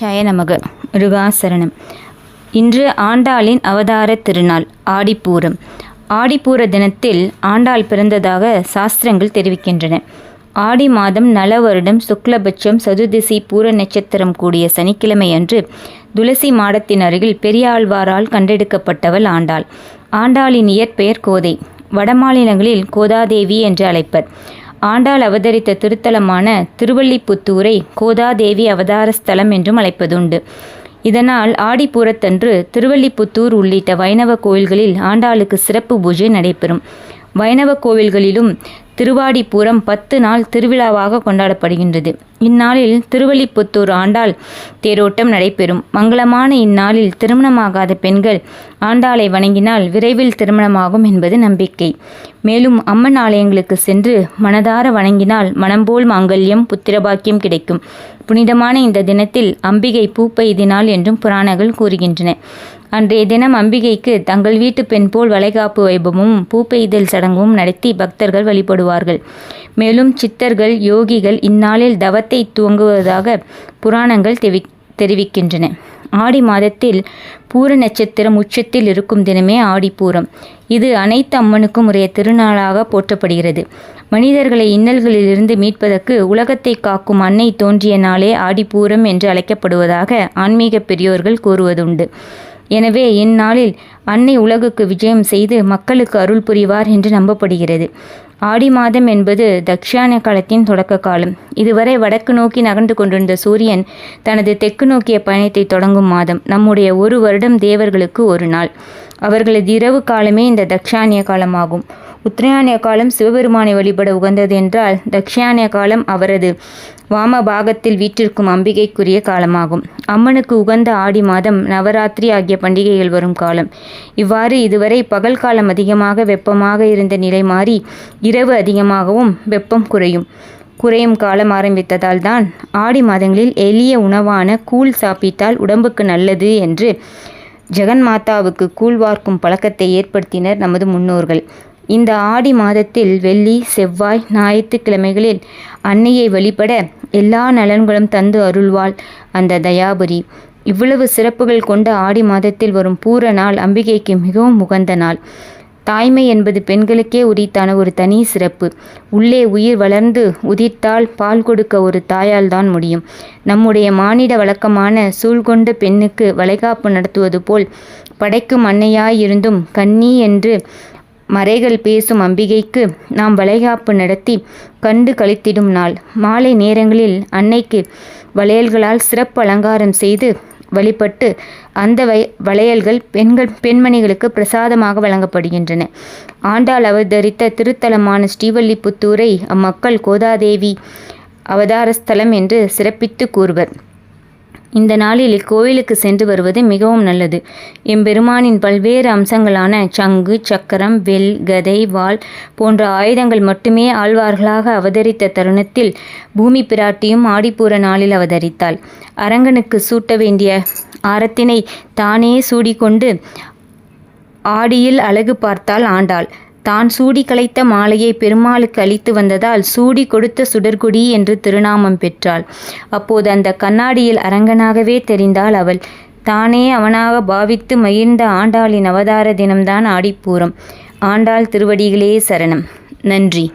ஜய நமக முருகாசரணம். இன்று ஆண்டாளின் அவதார திருநாள் ஆடிப்பூரம். ஆடிப்பூர தினத்தில் ஆண்டாள் பிறந்ததாக சாஸ்திரங்கள் தெரிவிக்கின்றன. ஆடி மாதம் நல வருடம் சுக்லபட்சம் சதுர்திசி பூர நட்சத்திரம் கூடிய சனிக்கிழமை அன்று துளசி மாடத்தின் அருகில் பெரியாழ்வாரால் கண்டெடுக்கப்பட்டவள் ஆண்டாள். ஆண்டாளின் இயற்பெயர் கோதை. வடமாநிலங்களில் கோதாதேவி என்று அழைப்பர். ஆண்டாள் அவதரித்த திருத்தலமான திருவள்ளிபுத்தூரை கோதாதேவி அவதார ஸ்தலம் என்றும் அழைப்பதுண்டு. இதனால் ஆடிப்பூரத்தன்று திருவள்ளிபுத்தூர் உள்ளிட்ட வைணவ கோயில்களில் ஆண்டாளுக்கு சிறப்பு பூஜை நடைபெறும். வைணவ கோவில்களிலும் திருவாடிப்பூரம் பத்து நாள் திருவிழாவாக கொண்டாடப்படுகின்றது. இந்நாளில் திருவள்ளிப்புத்தூர் ஆண்டாள் தேரோட்டம் நடைபெறும். மங்களமான இந்நாளில் திருமணமாகாத பெண்கள் ஆண்டாளை வணங்கினால் விரைவில் திருமணமாகும் என்பது நம்பிக்கை. மேலும் அம்மன் ஆலயங்களுக்கு சென்று மனதார வணங்கினால் மனம்போல் மாங்கல்யம் புத்திரபாக்கியம் கிடைக்கும். புனிதமான இந்த தினத்தில் அம்பிகை பூப்பெய்தினாள் என்றும் புராணங்கள் கூறுகின்றன. அன்றைய தினம் அம்பிகைக்கு தங்கள் வீட்டு பெண் போல் வளைகாப்பு வைபவமும் பூப்பெய்தல் சடங்கும் நடத்தி பக்தர்கள் வழிபடுவார்கள். மேலும் சித்தர்கள் யோகிகள் இந்நாளில் தவத்தை துவங்குவதாக புராணங்கள் தெவி தெரிவிக்கின்றன. ஆடி மாதத்தில் பூர நட்சத்திரம் உச்சத்தில் இருக்கும் தினமே ஆடிப்பூரம். இது அனைத்து அம்மனுக்கும் உரிய திருநாளாக போற்றப்படுகிறது. மனிதர்களை இன்னல்களிலிருந்து மீட்பதற்கு உலகத்தை காக்கும் அன்னை தோன்றிய நாளே ஆடிப்பூரம் என்று அழைக்கப்படுவதாக ஆன்மீக பெரியோர்கள் கூறுவதுண்டு. எனவே இந்நாளில் அன்னை உலகுக்கு விஜயம் செய்து மக்களுக்கு அருள் புரிவார் என்று நம்பப்படுகிறது. ஆடி மாதம் என்பது தக்ஷான காலத்தின் தொடக்க காலம். இதுவரை வடக்கு நோக்கி நகர்ந்து கொண்டிருந்த சூரியன் தனது தெற்கு நோக்கிய பயணத்தை தொடங்கும் மாதம் நம்முடைய ஒரு வருடம் தேவர்களுக்கு ஒரு நாள். அவர்களது இரவு காலமே இந்த தக்ஷானிய காலமாகும். உத்தராயணிய காலம் சிவபெருமானை வழிபட உகந்தது என்றால் தக்ஷானிய காலம் அவரது வாம பாகத்தில் வீற்றிருக்கும் அம்பிகைக்குரிய காலமாகும். அம்மனுக்கு உகந்த ஆடி மாதம் நவராத்திரி ஆகிய பண்டிகைகள் வரும் காலம். இவ்வாறு இதுவரை பகல் காலம் அதிகமாக வெப்பமாக இருந்த நிலை மாறி இரவு அதிகமாகவும் வெப்பம் குறையும். குறையும் காலம் ஆரம்பித்ததால் தான் ஆடி மாதங்களில் எளிய உணவான கூழ் சாப்பிட்டால் உடம்புக்கு நல்லது என்று ஜெகன் மாதாவுக்கு கூழ் வார்க்கும் பழக்கத்தை ஏற்படுத்தினர் நமது முன்னோர்கள். இந்த ஆடி மாதத்தில் வெள்ளி செவ்வாய் ஞாயிற்றுக்கிழமைகளில் அன்னையை வழிபட எல்லா நலன்களும் தந்து அருள்வாள் அந்த தயாபுரி. இவ்வளவு சிறப்புகள் கொண்ட ஆடி மாதத்தில் வரும் பூர நாள் அம்பிகைக்கு மிகவும் உகந்த நாள். தாய்மை என்பது பெண்களுக்கே உரித்தான ஒரு தனி சிறப்பு. உள்ளே உயிர் வளர்ந்து உதிர்த்தால் பால் கொடுக்க ஒரு தாயால் தான் முடியும். நம்முடைய மானிட வழக்கமான சூழ்கொண்ட பெண்ணுக்கு வளைகாப்பு நடத்துவது போல் படைக்கும் அன்னையாயிருந்தும் கன்னி என்று மறைகள் பேசும் அம்பிகைக்கு நாம் வளைகாப்பு நடத்தி கண்டு கழித்திடும் நாள். மாலை நேரங்களில் அன்னைக்கு வளையல்களால் சிறப்பு அலங்காரம் செய்து வழிபட்டு அந்த வய வளையல்கள் பெண்கள் பெண்மணிகளுக்கு பிரசாதமாக வழங்கப்படுகின்றன. ஆண்டாள் அவதரித்த திருத்தலமான ஸ்ரீவல்லிபுத்தூரை அம்மக்கள் கோதாதேவி அவதாரஸ்தலம் என்று சிறப்பித்து கூறுவர். இந்த நாளில் இக்கோயிலுக்கு சென்று வருவது மிகவும் நல்லது. எம்பெருமானின் பல்வேறு அம்சங்களான சங்கு சக்கரம் வெல் கதை வாள் போன்ற ஆயுதங்கள் மட்டுமே ஆழ்வார்களாக அவதரித்த தருணத்தில் பூமி பிராட்டியும் ஆடிப்பூர நாளில் அவதரித்தாள். அரங்கனுக்கு சூட்ட வேண்டிய ஆரத்தினை தானே சூடிக்கொண்டு ஆடியில் அழகு பார்த்தால் ஆண்டாள். தான் சூடி கலைத்த மாலையை பெருமாளுக்கு அளித்து வந்ததால் சூடி கொடுத்த சுடர்குடி என்று திருநாமம் பெற்றாள். அப்போது அந்த கண்ணாடியில் அரங்கனாகவே தெரிந்தாள் அவள். தானே அவனாக பாவித்து மகிழ்ந்த ஆண்டாளின் அவதார தினம்தான் ஆடிப்பூரம். ஆண்டாள் திருவடிகளே சரணம். நன்றி.